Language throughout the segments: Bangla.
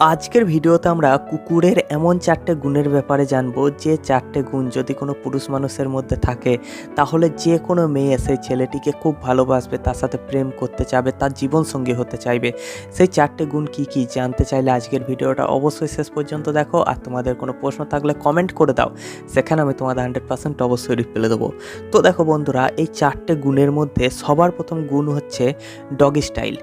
আজকের ভিডিওতে আমরা কুকুরের এমন চারটে গুণের ব্যাপারে জানব, যে চারটে গুণ যদি কোনো পুরুষ মানুষের মধ্যে থাকে, তাহলে যে কোনো মেয়ে সেই ছেলেটিকে খুব ভালোবাসবে, তার সাথে প্রেম করতে চাবে, তার জীবনসঙ্গী হতে চাইবে। সেই চারটে গুণ কি কি জানতে চাইলে আজকের ভিডিওটা অবশ্যই শেষ পর্যন্ত দেখো, আর তোমাদের কোনো প্রশ্ন থাকলে কমেন্ট করে দাও। সেখানে আমি তোমাদের হান্ড্রেড পার্সেন্ট অবশ্যই রিপ্লাই দেবো। তো দেখো বন্ধুরা, এই চারটে গুণের মধ্যে সবার প্রথম গুণ হচ্ছে ডগি স্টাইল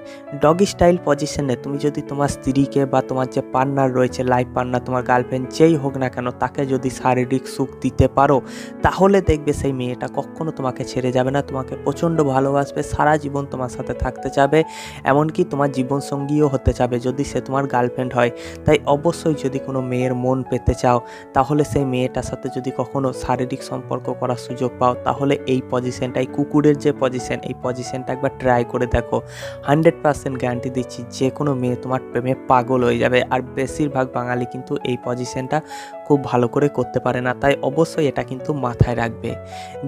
ডগি স্টাইল পজিশনে তুমি যদি তোমার স্ত্রীকে বা তোমার যে পার্টনার রয়েছে লাইফ পার্টনার তোমার গার্লফ্রেন্ড যেই হোক না কেন, তাকে যদি শারীরিক সুখ দিতে পারো, তাহলে দেখবে সেই মেয়েটা কখনো তোমাকে ছেড়ে যাবে না। তোমাকে প্রচণ্ড ভালোবাসবে, সারা জীবন তোমার সাথে থাকতে চাবে, এমনকি তোমার জীবনসঙ্গীও হতে চাবে যদি সে তোমার গার্লফ্রেন্ড হয়। তাই অবশ্যই যদি কোনো মেয়ের মন পেতে চাও, তাহলে সেই মেয়েটার সাথে যদি কখনো শারীরিক সম্পর্ক করার সুযোগ পাও, তাহলে এই পজিশনটাই কুকুরের যে পজিশন এই পজিশনটা একবার ট্রাই করে দেখো। হান্ড্রেড পার্সেন্ট গ্যারান্টি দিচ্ছি যে কোনো মেয়ে তোমার প্রেমে পাগল হয়ে যাবে। আর বেশিরভাগ বাঙালি কিন্তু এই পজিশনটা খুব ভালো করে করতে পারে না, তাই অবশ্যই এটা কিন্তু মাথায় রাখবে।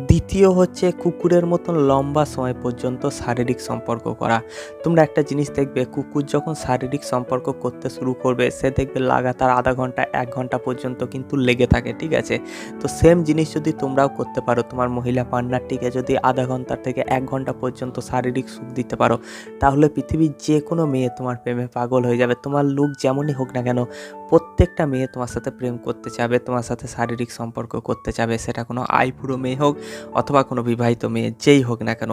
দ্বিতীয় হচ্ছে কুকুরের মতন লম্বা সময় পর্যন্ত শারীরিক সম্পর্ক করা। তোমরা একটা জিনিস দেখবে, কুকুর যখন শারীরিক সম্পর্ক করতে শুরু করবে, সে দেখবে লাগাতার আধা ঘণ্টা, এক ঘণ্টা পর্যন্ত কিন্তু লেগে থাকে, ঠিক আছে? তো সেম জিনিস যদি তোমরাও করতে পারো, তোমার মহিলা পার্টনারটিকে যদি আধা ঘণ্টা থেকে এক ঘণ্টা পর্যন্ত শারীরিক সুখ দিতে পারো, তাহলে পৃথিবীর যে কোনো মেয়ে তোমার প্রেমে পাগল হয়ে যাবে। তোমার লুক যেমনই হোক না কেন, প্রত্যেকটা মেয়ে তোমার সাথে প্রেম করতে চাবে, তোমার সাথে শারীরিক সম্পর্ক করতে চাবে, সেটা কোনো আইপুরো মেয়ে হোক অথবা কোনো বিবাহিত মেয়ে, যেই হোক না কেন।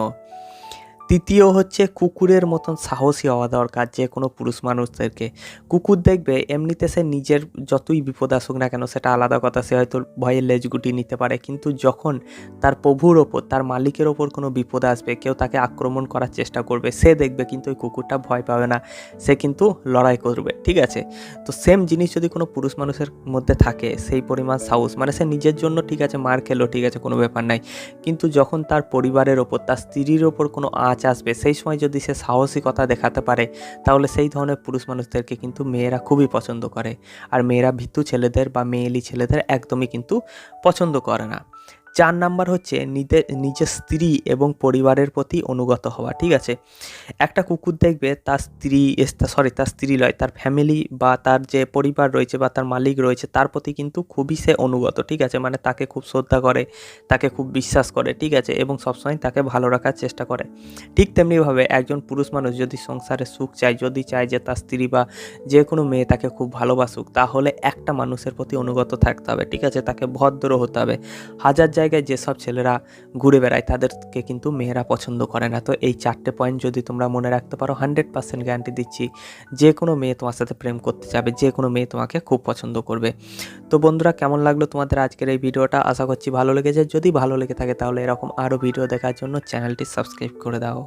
তৃতীয় হচ্ছে কুকুরের মতন সাহসী হওয়া দরকার, যে কোনো পুরুষ মানুষদেরকে। কুকুর দেখবে এমনিতে সে নিজের যতই বিপদ আসুক না কেন, সেটা আলাদা কথা, সে হয়তো ভয়ে লেজ গুটি নিতে পারে। কিন্তু যখন তার প্রভুর ওপর, তার মালিকের ওপর কোনো বিপদ আসবে, কেউ তাকে আক্রমণ করার চেষ্টা করবে, সে দেখবে কিন্তু ওই কুকুরটা ভয় পাবে না। সে কিন্তু লড়াই করবে, ঠিক আছে? তো সেম জিনিস যদি কোনো পুরুষ মানুষের মধ্যে থাকে, সেই পরিমাণ সাহস মানে সে নিজের জন্য ঠিক আছে, মার খেলো, ঠিক আছে, কোনো ব্যাপার নাই। কিন্তু যখন তার পরিবারের ওপর, তার স্ত্রীর ওপর কোনো আঁচ আসবে, সেই সময় যদি সে সাহসিকতা দেখাতে পারে, তাহলে সেই ধরনের পুরুষ মানুষদেরকে কিন্তু মেয়েরা খুবই পছন্দ করে। আর মেয়েরা ভীতু ছেলেদের বা মেয়েলি ছেলেদের একদমই কিন্তু পছন্দ করে না। চার নাম্বার হচ্ছে নিজের নিজের স্ত্রী এবং পরিবারের প্রতি অনুগত হওয়া, ঠিক আছে? একটা কুকুর দেখবে তার স্ত্রী সরি তার স্ত্রী নয় তার ফ্যামিলি বা তার যে পরিবার রয়েছে বা তার মালিক রয়েছে, তার প্রতি কিন্তু খুবই সে অনুগত, ঠিক আছে? মানে তাকে খুব শ্রদ্ধা করে, তাকে খুব বিশ্বাস করে, ঠিক আছে? এবং সবসময় তাকে ভালো রাখার চেষ্টা করে। ঠিক তেমনিভাবে একজন পুরুষ মানুষ যদি সংসারে সুখ চায়, যদি চায় যে তার স্ত্রী বা যে কোনো মেয়ে তাকে খুব ভালোবাসুক, তাহলে একটা মানুষের প্রতি অনুগত থাকতে হবে, ঠিক আছে? তাকে ভদ্র হতে হবে। হাজার জায়গায় যেসব ছেলেরা ঘুরে বেড়ায়, তাদেরকে কিন্তু মেয়েরা পছন্দ করে না। তো এই চারটে পয়েন্ট যদি তোমরা মনে রাখতে পারো হান্ড্রেড পার্সেন্ট গ্যারান্টি দিচ্ছি, যে কোনো মেয়ে তোমার সাথে প্রেম করতে যাবে, যে কোনো মেয়ে তোমাকে খুব পছন্দ করবে। তো বন্ধুরা, কেমন লাগল তোমাদের আজকের এই ভিডিওটা? আশা করছি ভালো লেগেছে। যদি ভালো লেগে থাকে তাহলে এরকম আরও ভিডিও দেখার জন্য চ্যানেলটি সাবস্ক্রাইব করে দাও।